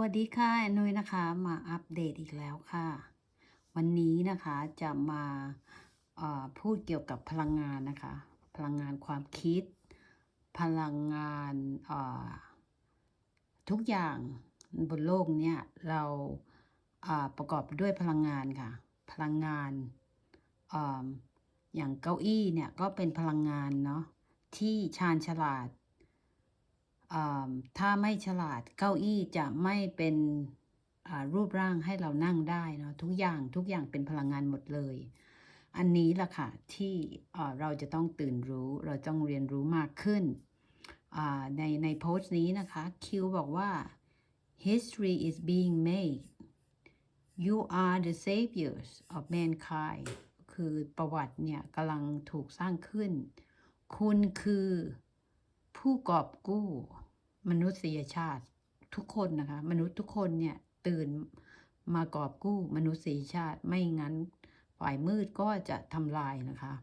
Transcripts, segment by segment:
วัสดีค่ะแอนนุ้ยนะคะมาอัปเดตอีกแล้วค่ะ วันนี้นะคะจะมาพูดเกี่ยวกับพลังงานนะคะ พลังงานความคิด พลังงานทุกอย่างบนโลกเนี่ยเราาประกอบด้วยพลังงานค่ะ พลังงานออย่างเก้าอี้เนี่ยก็เป็นพลังงานเนาะที่ชาญฉลาด ถ้าไม่ฉลาดเก้าอี้จะไม่เป็นรูปร่างให้เรานั่งได้เนาะทุกอย่างทุกอย่างเป็นพลังงานหมดเลย อันนี้ล่ะค่ะที่เราจะต้องตื่นรู้เราต้องเรียนรู้มากขึ้นในในโพสต์นี้นะคะคิวบอกว่า history is being made you are the saviors of mankind คือประวัติเนี่ยกำลังถูกสร้างขึ้น คุณคือผู้กอบกู้ มนุษยชาติทุกคนนะคะ มนุษย์ทุกคนเนี่ยตื่นมากอบกู้มนุษยชาติไม่งั้นฝ่ายมืดก็จะทำลายนะคะ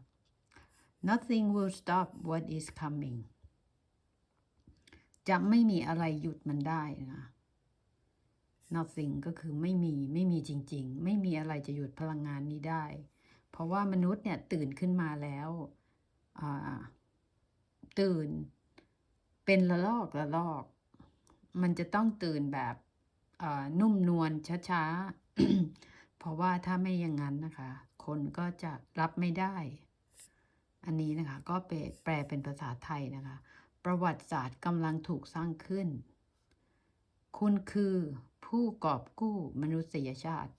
nothing will stop what is coming จะไม่มีอะไรหยุดมันได้นะ nothing ก็คือไม่มีไม่มีจริง ๆ ไม่มีอะไรจะหยุดพลังงานนี้ได้ เพราะว่ามนุษย์เนี่ยตื่นขึ้นมาแล้ว ตื่น เป็นละลอกละลอก มันจะต้องตื่นแบบนุ่มนวลช้าๆ เพราะว่าถ้าไม่อย่างนั้นนะคะ คนก็จะรับไม่ได้ อันนี้นะคะก็แปลแปลเป็นภาษาไทยนะคะ ประวัติศาสตร์กำลังถูกสร้างขึ้น คุณคือผู้กอบกู้มนุษยชาติ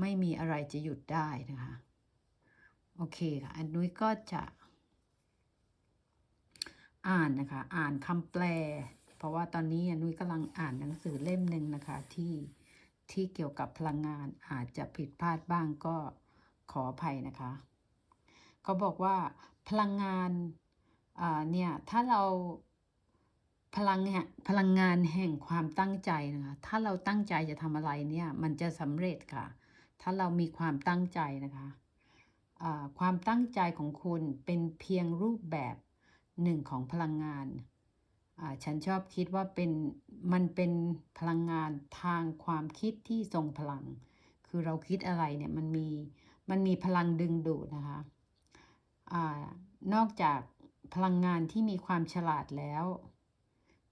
ไม่มีอะไรจะหยุดได้นะคะ โอเคค่ะ อันนุ้ยก็จะ อ่านนะคะ อ่านคำแปล เพราะว่าตอนนี้นุ้ยกำลังอ่านหนังสือเล่มหนึ่งนะคะที่ที่เกี่ยวกับพลังงานอาจจะผิดพลาดบ้างก็ขออภัยนะคะเขาบอกว่าพลังงานเนี่ยถ้าเราพลังพลังงานแห่งความตั้งใจนะคะ ถ้าเราตั้งใจจะทำอะไรเนี่ยมันจะสำเร็จค่ะ ถ้าเรามีความตั้งใจนะคะ ความตั้งใจของคุณเป็นเพียงรูปแบบ หนึ่งของพลังงาน ฉันชอบคิดว่าเป็นมันเป็นพลังงานทางความคิดที่ทรงพลัง คือเราคิดอะไรเนี่ยมันมีมันมีพลังดึงดูดนะคะอนอกจากพลังงานที่มีความฉลาดแล้ว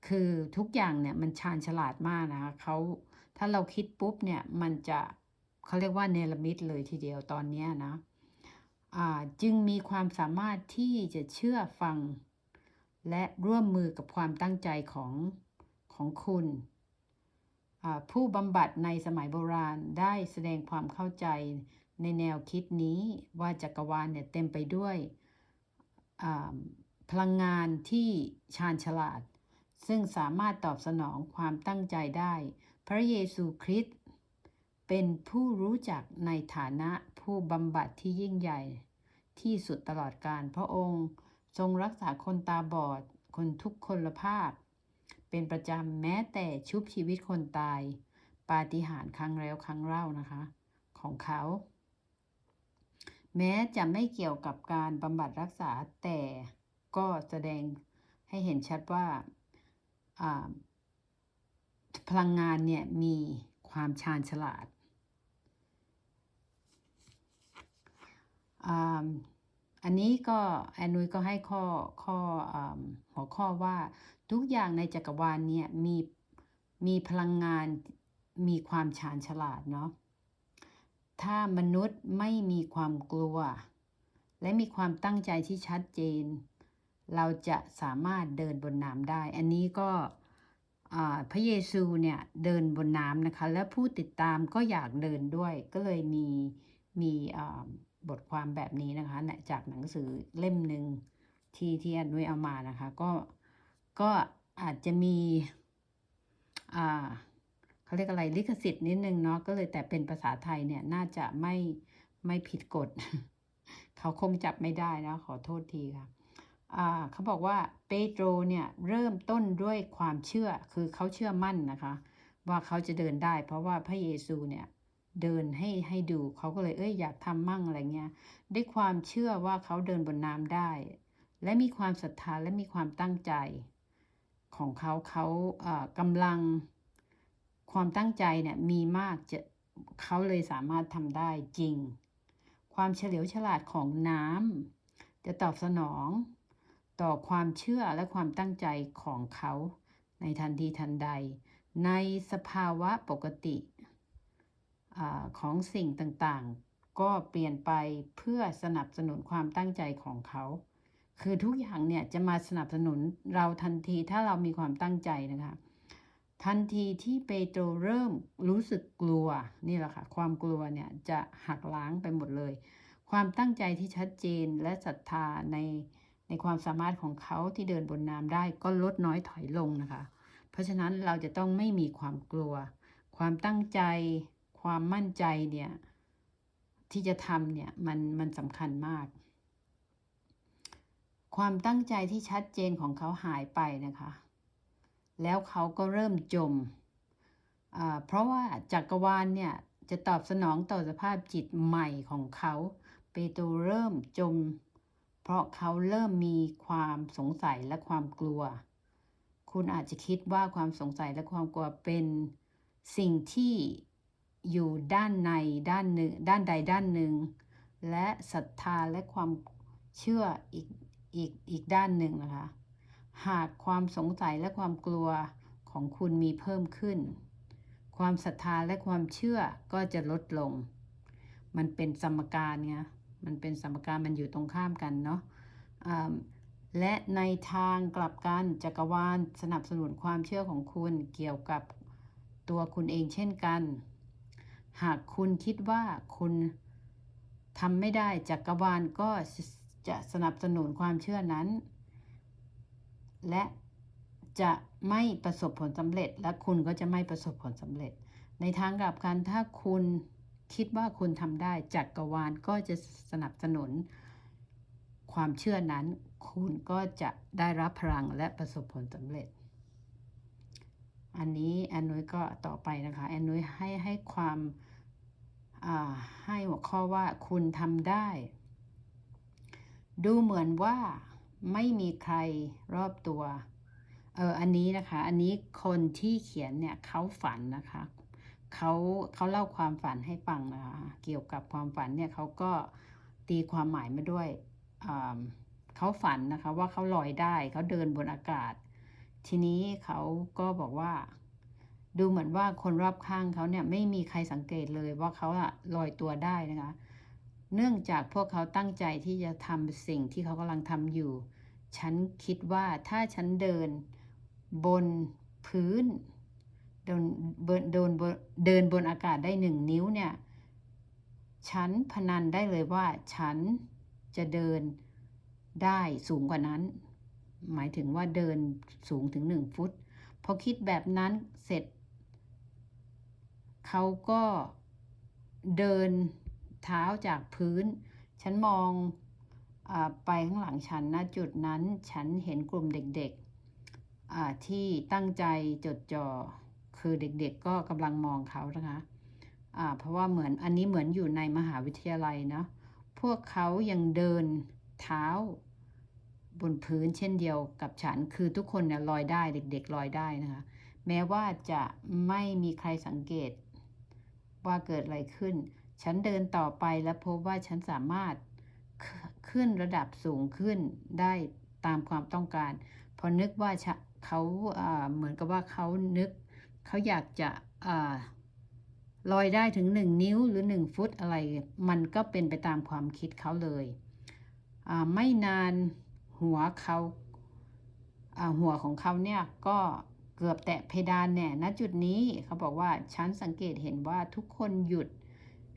คือทุกอย่างเนี่ยมันชาญฉลาดมากนะคะเขาถ้าเราคิดปุ๊บเนี่ยมันจะเขาเรียกว่าเนรมิตเลยทีเดียวตอนนี้นะจึงมีความสามารถที่จะเชื่อฟัง และร่วมมือกับความตั้งใจของของคุณผู้บำบัดในสมัยโบราณได้แสดงความเข้าใจในแนวคิดนี้ว่าจักรวาลเนี่ยเต็มไปด้วยพลังงานที่ชาญฉลาด ซึ่งสามารถตอบสนองความตั้งใจได้ พระเยซูคริสต์เป็นผู้รู้จักในฐานะผู้บำบัดที่ยิ่งใหญ่ที่สุดตลอดการพระองค์ ทรงรักษาคนตาบอด คนทุกคนละภาพ เป็นประจำแม้แต่ชุบชีวิตคนตาย ปาฏิหาริย์ครั้งแล้วครั้งเล่านะคะ ของเขา แม้จะไม่เกี่ยวกับการบำบัดรักษาแต่ก็แสดงให้เห็นชัดว่าพลังงานเนี่ยมีความชาญฉลาด อันนี้ก็แอนนุยก็ให้ข้อข้อหัวข้อว่าทุกอย่างในจักรวาลเนี่ยมีมีพลังงานมีความชาญฉลาดเนาะถ้ามนุษย์ไม่มีความกลัว และมีความตั้งใจที่ชัดเจน เราจะสามารถเดินบนน้ำได้ อันนี้ก็พระเยซูเนี่ยเดินบนน้ำนะคะ และผู้ติดตามก็อยากเดินด้วยก็เลยมีมีอ่า บทความแบบนี้นะคะจากหนังสือเล่มหนึ่งที่ที่อันนุ้ยเอามานะคะ ก็ก็อาจจะมีอ่าเขาเรียกอะไรลิขสิทธิ์นิดนึงเนาะก็เลยแต่เป็นภาษาไทยเนี่ยน่าจะไม่ไม่ผิดกฎ เขาคงจับไม่ได้นะขอโทษทีค่ะเขาบอกว่าเปโตรเนี่ยเริ่มต้นด้วยความเชื่อคือเขาเชื่อมั่นนะคะ ว่าเขาจะเดินได้ เพราะว่าพระเยซูเนี่ย เดินให้ให้ดูเขาก็เลยเอ้ยอยากทำมั่งอะไรเงี้ยด้วยความเชื่อว่าเขาเดินบนน้ำได้ และมีความศรัทธาและมีความตั้งใจ ของเขาเขาอ่ากำลังความตั้งใจเนี่ยมีมากจะเขาเลยสามารถทำได้จริง ความเฉลียวฉลาดของน้ำจะตอบสนอง ต่อความเชื่อและความตั้งใจของเขา ในทันทีทันใด ในสภาวะปกติ อของสิ่งต่างๆ ก็เปลี่ยนไปเพื่อสนับสนุนความตั้งใจของเขา คือทุกอย่างเนี่ยจะมาสนับสนุนเราทันทีถ้าเรามีความตั้งใจนะคะ ทันทีที่เปโตรเริ่มรู้สึกกลัวนี่แหละค่ะ ความกลัวเนี่ยจะหักล้างไปหมดเลย ความตั้งใจที่ชัดเจนและศรัทธาในในความสามารถของเขาที่เดินบนน้ำได้ก็ลดน้อยถอยลงนะคะ เพราะฉะนั้นเราจะต้องไม่มีความกลัว ความตั้งใจ ความมั่นใจเนี่ย ที่จะทำเนี่ย มันมันสำคัญมาก ความตั้งใจที่ชัดเจนของเขาหายไปนะคะ แล้วเขาก็เริ่มจม เพราะว่าจักรวาลเนี่ย จะตอบสนองต่อสภาพจิตใหม่ของเขาเปโตรเริ่มจม เพราะเขาเริ่มมีความสงสัยและความกลัว คุณอาจจะคิดว่าความสงสัยและความกลัวเป็นสิ่งที่ อยู่ด้านในด้านหนึ่งด้านใดด้านหนึ่ง และศรัทธาและความเชื่ออีกอีกอีกด้านหนึ่งนะคะ หากความสงสัยและความกลัวของคุณมีเพิ่มขึ้น ความศรัทธาและความเชื่อก็จะลดลง มันเป็นสมการไงมันเป็นสมการมันอยู่ตรงข้ามกันเนาะและในทางกลับกันจักรวาลสนับสนุนความเชื่อของคุณเกี่ยวกับตัวคุณเองเช่นกัน หากคุณคิดว่าคุณทำไม่ได้จักรวาลก็จะสนับสนุนความเชื่อนั้น และจะไม่ประสบผลสำเร็จ และคุณก็จะไม่ประสบผลสำเร็จ ในทางกลับกันถ้าคุณคิดว่าคุณทำได้จักรวาลก็จะสนับสนุน ความเชื่อนั้น คุณก็จะได้รับพลังและประสบผลสำเร็จ อันนี้แอนนุ้ยก็ต่อไปนะคะแอนนุ้ยให้ให้ความ ให้หัวข้อว่าคุณทำได้ ดูเหมือนว่าไม่มีใครรอบตัว เออ อันนี้นะคะ อันนี้คนที่เขียนเนี่ยเขาฝันนะคะ เขาเขาเล่าความฝันให้ฟังนะคะ เกี่ยวกับความฝันเนี่ยเขาก็ตีความหมายมาด้วย เขาฝันนะคะว่าเขาลอยได้ เขาเดินบนอากาศ ทีนี้เขาก็บอกว่า ดูเหมือนว่าคนรอบข้างเขาเนี่ยไม่มีใครสังเกตเลยว่าเขาอะลอยตัวได้นะคะ เนื่องจากพวกเขาตั้งใจที่จะทำสิ่งที่เขากำลังทำอยู่ ฉันคิดว่าถ้าฉันเดินบนพื้นเดินเดินเดินบนอากาศได้หนึ่งนิ้วเนี่ย ฉันพนันได้เลยว่าฉันจะเดินได้สูงกว่านั้น หมายถึงว่าเดินสูงถึงหนึ่งฟุต พอคิดแบบนั้นเสร็จ เขาก็เดินเท้าจากพื้น ฉันมองอไปข้างหลังฉันนะจุดนั้นฉันเห็นกลุ่มเด็กๆที่ตั้งใจจดจ่อคือเด็กๆก็กำลังมองเขานะคะเพราะว่าเหมือนอันนี้เหมือนอยู่ในมหาวิทยาลัยเนาะพวกเขายังเดินเท้าบนพื้นเช่นเดียวกับฉัน คือทุกคนเนี่ยลอยได้เด็กๆลอยได้นะคะ แม้ว่าจะไม่มีใครสังเกต ว่าเกิดอะไรขึ้น ฉันเดินต่อไปและพบว่าฉันสามารถขขึ้นระดับสูงขึ้นได้ตามความต้องการ พอนึกว่าเขาเหมือนกับว่าเขานึก เขาอยากจะอลอยได้ถึงหนึ่งนิ้วหรือหนึ่งฟุตอะไร มันก็เป็นไปตามความคิดเขาเลยไม่นานหัวเขาหัวของเขาเนี่ยก็ เกือบแตะเพดานแน่ณจุดนี้เขาบอกว่าฉันสังเกตเห็นว่าทุกคนหยุด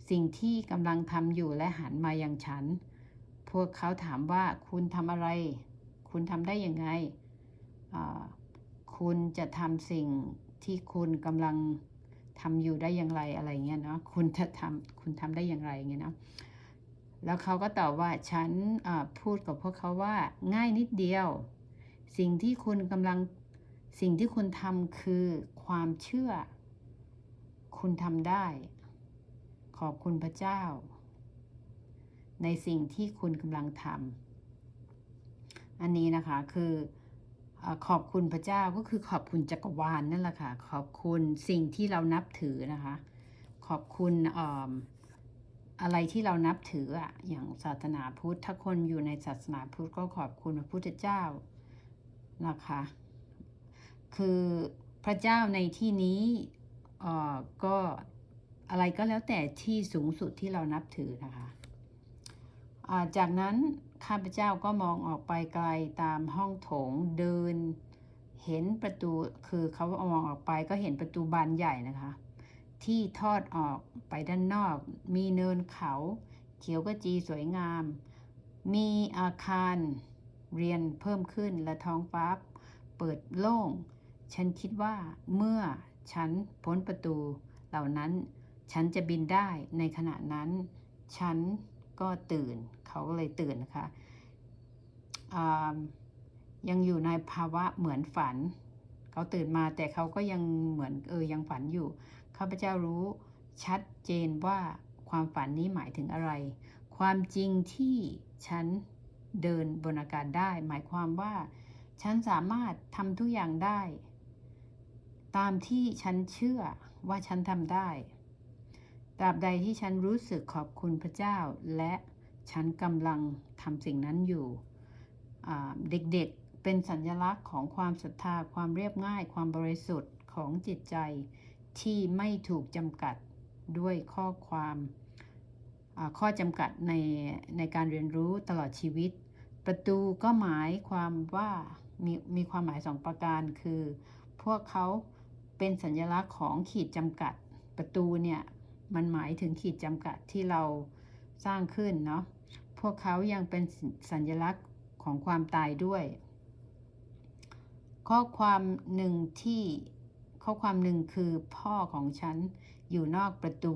สิ่งที่กำลังทำอยู่และหันมายังฉัน พวกเขาถามว่าคุณทำอะไร คุณทำได้ยังไง คุณจะทำสิ่งที่คุณกำลังทำอยู่ได้อย่างไรอะไรเงี้ยเนาะ คุณจะทำคุณทำได้อย่างไรเงี้ยเนาะ แล้วเขาก็ตอบว่าฉันพูดกับพวกเขาว่าง่ายนิดเดียว สิ่งที่คุณกำลัง สิ่งที่คุณทำคือความเชื่อ คุณทำได้ ขอบคุณพระเจ้า ในสิ่งที่คุณกำลังทำอันนี้นะคะคืออขอบคุณพระเจ้าก็คือขอบคุณจักรวาลนั่นแหละค่ะ ขอบคุณสิ่งที่เรานับถือนะคะ ขอบคุณออะไรที่เรานับถืออะอย่างศาสนาพุทธถ้าคนอยู่ในศาสนาพุทธก็ขอบคุณพระพุทธเจ้านะคะ คือพระเจ้าในที่นี้อ่อก็อะไรก็แล้วแต่ที่สูงสุดที่เรานับถือนะคะอ่าจากนั้นข้าพเจ้าก็มองออกไปไกลตามห้องโถงเดิน เห็นประตูคือเขามองออกไปก็เห็นประตูบานใหญ่นะคะ ที่ทอดออกไปด้านนอก มีเนินเขา เขียวกจีสวยงาม มีอาคารเรียนเพิ่มขึ้นและท้องฟ้าเปิดโล่ง ฉันคิดว่าเมื่อฉันพ้นประตูเหล่านั้น ฉันจะบินได้ในขณะนั้น ฉันก็ตื่น เขาก็เลยตื่นนะคะยังอยู่ในภาวะเหมือนฝัน เขาตื่นมาแต่เขาก็ยังเหมือนเออยังฝันอยู่ข้าพเจ้ารู้ชัดเจนว่าความฝันนี้หมายถึงอะไร ความจริงที่ฉันเดินบนอากาศได้ หมายความว่า ฉันสามารถทำทุกอย่างได้ ตามที่ฉันเชื่อว่าฉันทำได้ ตราบใดที่ฉันรู้สึกขอบคุณพระเจ้า และฉันกำลังทำสิ่งนั้นอยู่เด็กๆเป็นสัญลักษณ์ของความศรัทธาความเรียบง่าย ความบริสุทธิ์ของจิตใจที่ไม่ถูกจำกัดด้วยข้อความข้อจำกัดในในการเรียนรู้ตลอดชีวิต ประตูก็หมายความว่ามีมีความหมายสองประการคือ พวกเขา เป็นสัญลักษณ์ของขีดจำกัดประตูเนี่ยมันหมายถึงขีดจำกัดที่เราสร้างขึ้นเนาะพวกเขายังเป็นสัญลักษณ์ของความตายด้วย ข้อความหนึ่งที่ข้อความหนึ่งคือพ่อของฉันอยู่นอกประตู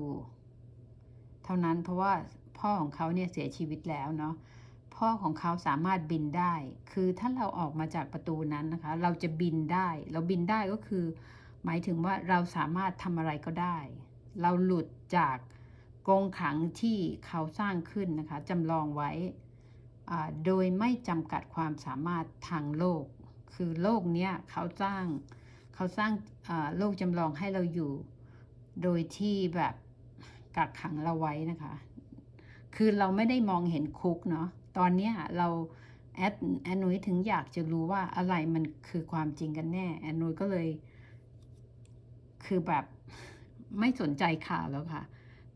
เท่านั้นเพราะว่าพ่อของเขาเนี่ยเสียชีวิตแล้วเนาะพ่อของเขาสามารถบินได้ คือถ้าเราออกมาจากประตูนั้นนะคะ เราจะบินได้ เราบินได้ก็คือ หมายถึงว่าเราสามารถทำอะไรก็ได้ เราหลุดจากกรงขังที่เขาสร้างขึ้นนะคะจำลองไว้ โดยไม่จำกัดความสามารถทางโลก คือโลกเนี้ยเขาสร้างเขาสร้างโลกจำลองให้เราอยู่ โดยที่แบบกักขังเราไว้นะคะ คือเราไม่ได้มองเห็นคุกเนาะ ตอนเนี้ยเราแอดแอนนุยถึงอยากจะรู้ว่าอะไรมันคือความจริงกันแน่ แอนนุยก็เลย คือแบบไม่สนใจข่าวแล้วค่ะ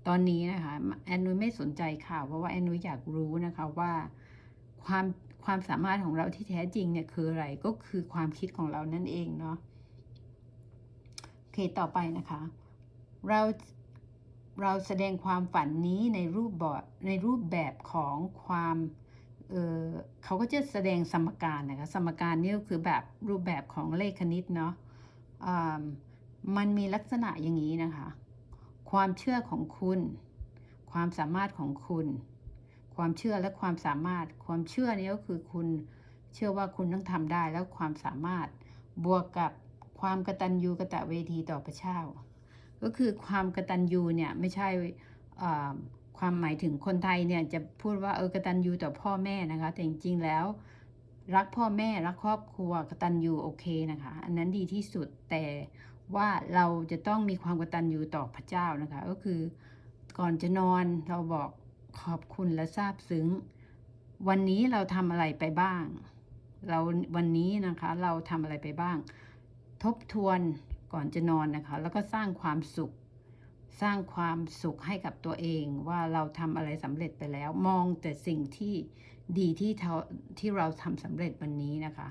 ตอนนี้นะคะแอนนุยไม่สนใจข่าวเพราะว่าแอนนุยอยากรู้นะคะว่าความความสามารถของเราที่แท้จริงเนี่ยคืออะไรก็คือความคิดของเรานั่นเองเนาะโอเคต่อไปนะคะ เราเราแสดงความฝันนี้ในรูปแบบในรูปแบบของความเเขาก็จะแสดงสมการนะคะ สมการนี่ก็คือแบบรูปแบบของเลขคณิตเนาะอ่า มันมีลักษณะอย่างนี้นะคะ ความเชื่อของคุณ ความสามารถของคุณ ความเชื่อและความสามารถ ความเชื่อนี้ก็คือคุณเชื่อว่าคุณต้องทำได้แล้วความสามารถ บวกกับความกตัญญูกตะเวทีต่อพระเจ้า ก็คือความกตัญญูเนี่ยไม่ใช่ความหมายถึงคนไทยเนี่ยจะพูดว่าเออกตัญญูต่อพ่อแม่นะคะ แต่จริงๆแล้ว รักพ่อแม่รักครอบครัวกตัญญูโอเคนะคะ อันนั้นดีที่สุดแต่ ว่าเราจะต้องมีความกตัญญูต่อพระเจ้านะคะ ก็คือก่อนจะนอนเราบอกขอบคุณและซาบซึ้ง วันนี้เราทำอะไรไปบ้าง เราวันนี้นะคะเราทำอะไรไปบ้าง ทบทวนก่อนจะนอนนะคะ แล้วก็สร้างความสุข สร้างความสุขให้กับตัวเองว่าเราทำอะไรสำเร็จไปแล้ว มองแต่สิ่งที่ดีที่ที่เราทำสำเร็จวันนี้นะคะ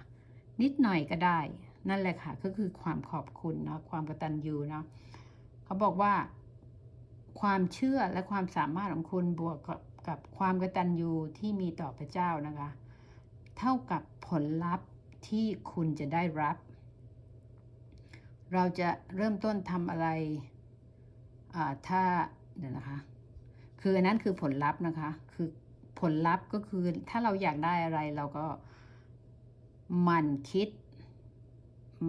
นิดหน่อยก็ได้ นั่นแหละค่ะ ก็คือความขอบคุณเนาะความกตัญญูเนาะเขาบอกว่า ความเชื่อและความสามารถของคุณบวกกับกับความกตัญญูที่มีต่อพระเจ้านะคะ เท่ากับผลลัพธ์ที่คุณจะได้รับ เราจะเริ่มต้นทำอะไรอ่าถ้าเดี๋ยวนะคะ คืออันนั้นคือผลลัพธ์นะคะ คือผลลัพธ์ก็คือถ้าเราอยากได้อะไรเราก็มันคิด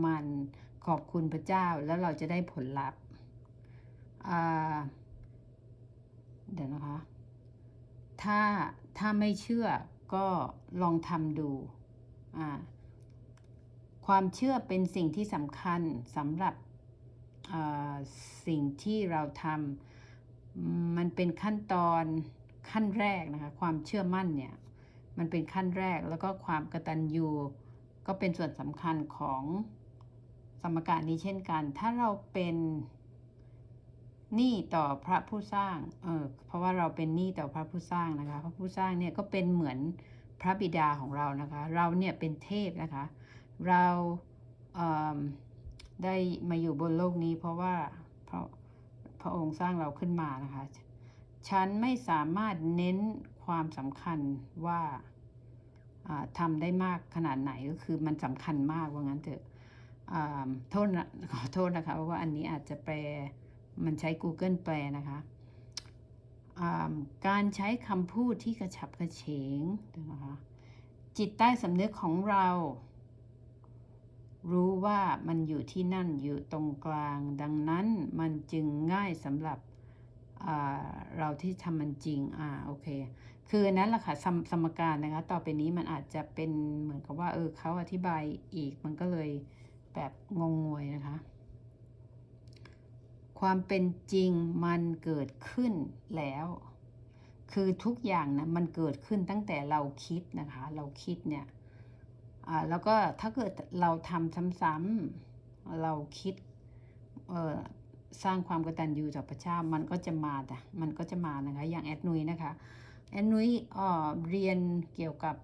มันขอบคุณพระเจ้าแล้วเราจะได้ผลลัพธ์เดี๋ยวนะคะ ถ้าถ้าไม่เชื่อก็ลองทำดูความเชื่อเป็นสิ่งที่สำคัญสำหรับสิ่งที่เราทำมันเป็นขั้นตอนขั้นแรกนะคะความเชื่อมั่นเนี่ยมันเป็นขั้นแรกแล้วก็ความกระตัญญูก็เป็นส่วนสำคัญของ สมการนี้เช่นกัน ถ้าเราเป็นหนี้ต่อพระผู้สร้าง เออ เพราะว่าเราเป็นหนี้ต่อพระผู้สร้างนะคะ พระผู้สร้างเนี่ยก็เป็นเหมือนพระบิดาของเรานะคะ เราเนี่ยเป็นเทพนะคะ เราเได้มาอยู่บนโลกนี้ เพราะว่าพระพระองค์สร้างเราขึ้นมานะคะ ฉันไม่สามารถเน้นความสำคัญว่าทำได้มากขนาดไหนก็คือมันสำคัญมากว่างั้นเถอะ โทษนะขอโทษนะคะเพราะว่าอันนี้อาจจะแปลมันใช้ Google แปลนะคะการใช้คำพูดที่กระฉับกระเฉงนะคะจิตใต้สำนึกของเรา รู้ว่ามันอยู่ที่นั่นอยู่ตรงกลาง ดังนั้นมันจึงง่ายสำหรับเราที่ทำมันจริง อ่า โอเค คือนนั้นแหละค่ะสมสมการนะคะ ต่อไปนี้มันอาจจะเป็นเหมือนกับว่า เออเขาอธิบายอีก มันก็เลย แบบงงงวยนะคะ ความเป็นจริงมันเกิดขึ้นแล้ว คือทุกอย่างนะมันเกิดขึ้นตั้งแต่เราคิดนะคะ เราคิดเนี่ยแล้วก็ถ้าเกิดเราทำซ้ำๆเราคิดสร้างความกตัญญูต่อพระเจ้ามันก็จะมาแต่มันก็จะมานะคะ อย่างแอดนุยนะคะ แอดนุยเอ่อเรียนเกี่ยวกับ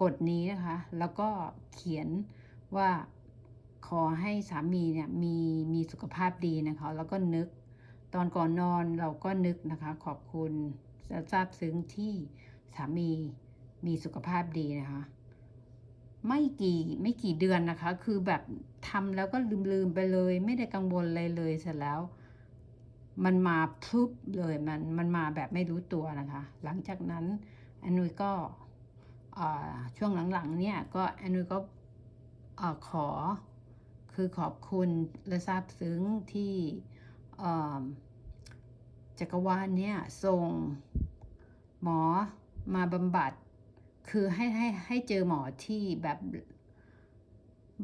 กฎนี้นะคะ แล้วก็เขียนว่าขอให้สามีเนี่ยมีมีสุขภาพดีนะคะ แล้วก็นึกตอนก่อนนอนเราก็นึกนะคะ ขอบคุณซาบซึ้งที่สามีมีสุขภาพดีนะคะ ไม่กี่ไม่กี่เดือนนะคะ คือแบบทำแล้วก็ลืมลืมไปเลย ไม่ได้กังวลเลยเลยเสร็จแล้ว มันมาพุบเลยมันมันมาแบบไม่รู้ตัวนะคะ หลังจากนั้นอนนุยก็ ช่วงหลังๆเนี่ยก็แอนนุยก็ขอคือขอบคุณและซาบซึ้งที่จักรวาลเนี่ยส่งหมอมาบำบัด คือให้ให้ให้เจอหมอที่แบบ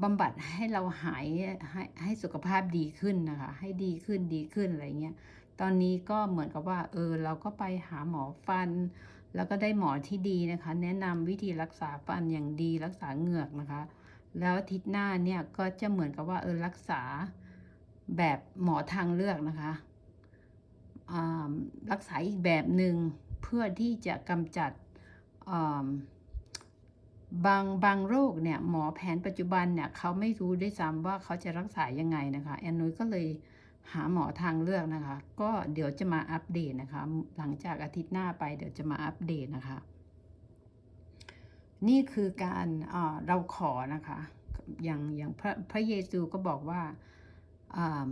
บำบัดให้เราหายให้ให้สุขภาพดีขึ้นนะคะ ให้ดีขึ้นดีขึ้นอะไรเงี้ย ตอนนี้ก็เหมือนกับว่า เออ เราก็ไปหาหมอฟัน แล้วก็ได้หมอที่ดีนะคะ แนะนำวิธีรักษาฟันอย่างดีรักษาเหงือกนะคะ แล้วอาทิตย์หน้าเนี่ยก็จะเหมือนกับว่าเออรักษาแบบหมอทางเลือกนะคะรักษาอีกแบบหนึ่งเพื่อที่จะกำจัดบางบางโรคเนี่ยหมอแผนปัจจุบันเนี่ยเขาไม่รู้ด้วยซ้ำว่าเขาจะรักษายังไงนะคะแอนนุยก็เลย หาหมอทางเลือกนะคะ ก็เดี๋ยวจะมาอัปเดตนะคะ หลังจากอาทิตย์หน้าไปเดี๋ยวจะมาอัปเดตนะคะ นี่คือการเราขอนะคะ อย่างอย่างพระพระเยซูก็บอกว่าอ่า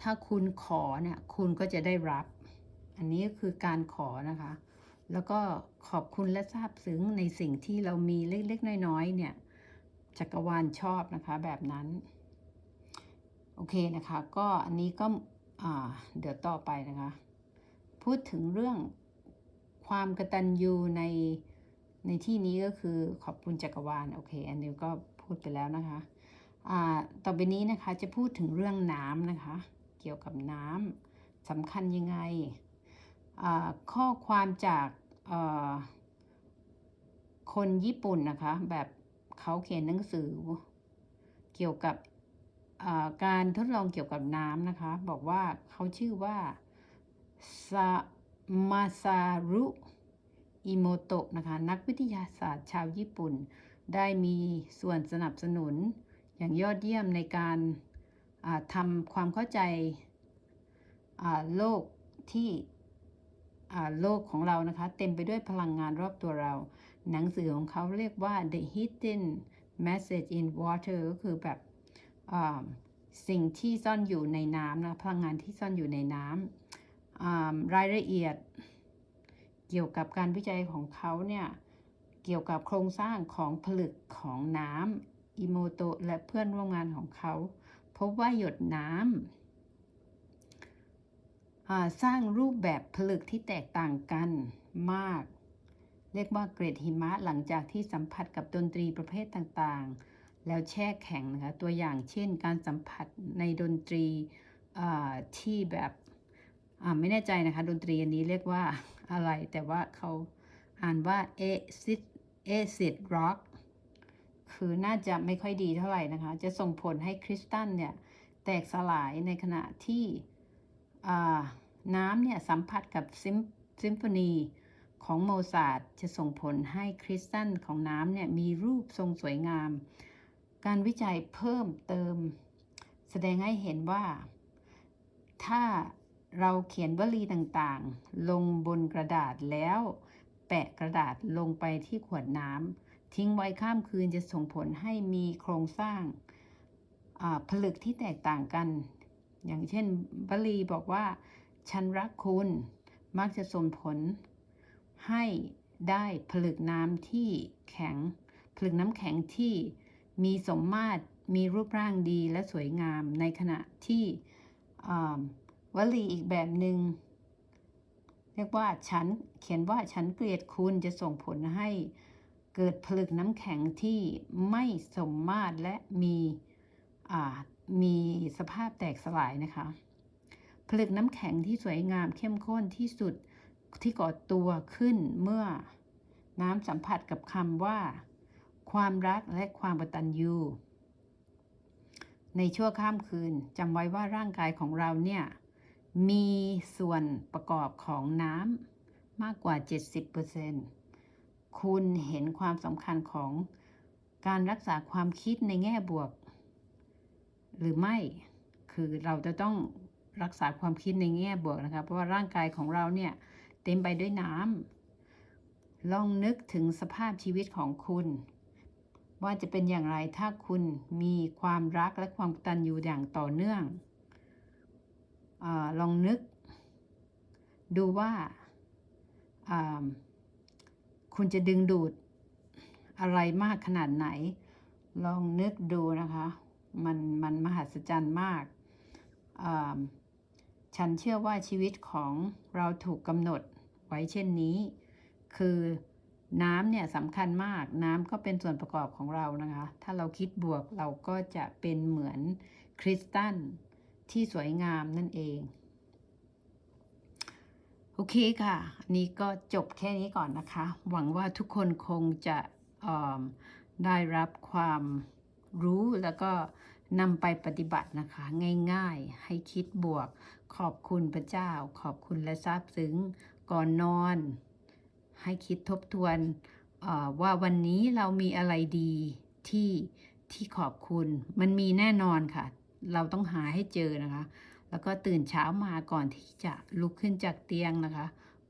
ถ้าคุณขอเนี่ยคุณก็จะได้รับ อันนี้ก็คือการขอนะคะ แล้วก็ขอบคุณและซาบซึ้งในสิ่งที่เรามีเล็กๆน้อยๆเนี่ยจักรวาลชอบนะคะแบบนั้น โอเคนะคะ ก็อันนี้ก็เดี๋ยวต่อไปนะคะ พูดถึงเรื่องความกระตัญญูในในที่นี้ก็คือขอบคุณจักรวาลโอเค อันนี้ก็พูดไปแล้วนะคะต่อไปนี้นะคะจะพูดถึงเรื่องน้ำนะคะ เกี่ยวกับน้ำสำคัญยังไง ข้อความจากคนญี่ปุ่นนะคะ แบบเขาเขียนหนังสือ เกี่ยวกับ การทดลองเกี่ยวกับน้ำนะคะ บอกว่าเขาชื่อว่าซามาซารุอิโมโตะนะคะ นักวิทยาศาสตร์ชาวญี่ปุ่น ได้มีส่วนสนับสนุนอย่างยอดเยี่ยมในการทำความเข้าใจโลกที่โลกของเรานะคะ เต็มไปด้วยพลังงานรอบตัวเรา หนังสือของเขาเรียกว่า The Hidden Message in Water ก็คือแบบ สิ่งที่ซ่อนอยู่ในน้ำนะพลังงานที่ซ่อนอยู่ในน้ำรายละเอียด เกี่ยวกับการวิจัยของเขาเนี่ยเกี่ยวกับโครงสร้างของผลึกของน้ำอิโมโตะและเพื่อนร่วมงานของเขา พบว่าหยดน้ำสร้างรูปแบบผลึกที่แตกต่างกันมาก เรียกว่าเกรดหิมะหลังจากที่สัมผัสกับดนตรีประเภทต่างๆ แล้วแช่แข็งนะคะตัวอย่างเช่นการสัมผัสในดนตรีที่แบบไม่แน่ใจนะคะ ดนตรีอันนี้เรียกว่าอะไร แต่ว่าเขาอ่านว่า acid acid rock คือน่าจะไม่ค่อยดีเท่าไหร่นะคะ จะส่งผลให้คริสตัลเนี่ย แตกสลายในขณะที่น้ำเนี่ย สัมผัสกับซิมซิมโฟนีของโมซาร์ทจะส่งผลให้คริสตัลของน้ำเนี่ย มีรูปทรงสวยงาม การวิจัยเพิ่มเติม แสดงให้เห็นว่า ถ้าเราเขียนวลีต่างๆ ลงบนกระดาษแล้ว แปะกระดาษลงไปที่ขวดน้ำทิ้งไว้ข้ามคืนจะส่งผลให้มีโครงสร้างผลึกที่แตกต่างกัน อย่างเช่นบลีบอกว่า ฉันรักคุณ มักจะส่งผล ให้ได้ผลึกน้ำที่แข็ง ผลึกน้ำแข็งที่ มีสมมาตรมีรูปร่างดีและสวยงามในขณะที่วลีอีกแบบหนึง่งเรียกว่าฉันเขียนว่าฉันเกลียดคุณจะส่งผลให้เกิดผลึกน้ำแข็งที่ไม่สมมาตรและมีมีสภาพแตกสลายนะคะผลึกน้ำแข็งที่สวยงามเข้มข้นที่สุดที่ก่อตัวขึ้นเมื่อน้ำสัมผัสกับคำว่า ความรักและความกตัญญูในชั่วข้ามคืนจำไว้ว่าร่างกายของเราเนี่ย มีส่วนประกอบของน้ำมากกว่า 70%คุณเห็นความสำคัญของการรักษาความคิดในแง่บวก หรือไม่คือเราจะต้องรักษาความคิดในแง่บวกนะคะเพราะว่าร่างกายของเราเนี่ย เต็มไปด้วยน้ำลองนึกถึงสภาพชีวิตของคุณ ว่าจะเป็นอย่างไรถ้าคุณมีความรักและความกตัญญูอย่างต่อเนื่องอลองนึก ดูว่าคุณจะดึงดูดอะไรมากขนาดไหน ลองนึกดูนะคะ มันมันมหัศจรรย์มาก ฉันเชื่อว่าชีวิตของเราถูกกำหนดไว้เช่นนี้ คือ น้ำเนี่ยสำคัญมากน้ำก็เป็นส่วนประกอบของเรานะคะ ถ้าเราคิดบวกเราก็จะเป็นเหมือนคริสตัลที่สวยงามนั่นเอง โอเคค่ะ นี้ก็จบแค่นี้ก่อนนะคะ หวังว่าทุกคนคงจะได้รับความรู้แล้วก็นำไปปฏิบัตินะคะ ง่ายๆ ให้คิดบวก ขอบคุณพระเจ้า ขอบคุณและซาบซึ้ง ก่อนนอน ให้คิดทบทวนว่าวันนี้เรามีอะไรดีที่ที่ขอบคุณ มันมีแน่นอนค่ะ เราต้องหาให้เจอนะคะ แล้วก็ตื่นเช้ามาก่อนที่จะลุกขึ้นจากเตียงนะคะ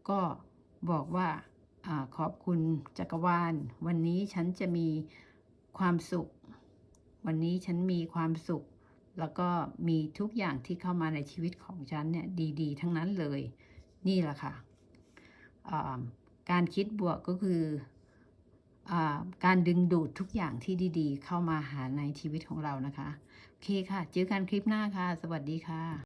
ก็บอกว่าอขอบคุณจักรวาล วันนี้ฉันจะมีความสุข วันนี้ฉันมีความสุข แล้วก็มีทุกอย่างที่เข้ามาในชีวิตของฉันเนี่ยดี ๆ ทั้งนั้นเลย นี่แหละค่ะอ่า การคิดบวกก็คืออการดึงดูดทุกอย่างที่ดีๆ เข้ามาหาในชีวิตของเรานะคะ โอเคค่ะ เจอกันคลิปหน้าค่ะ สวัสดีค่ะ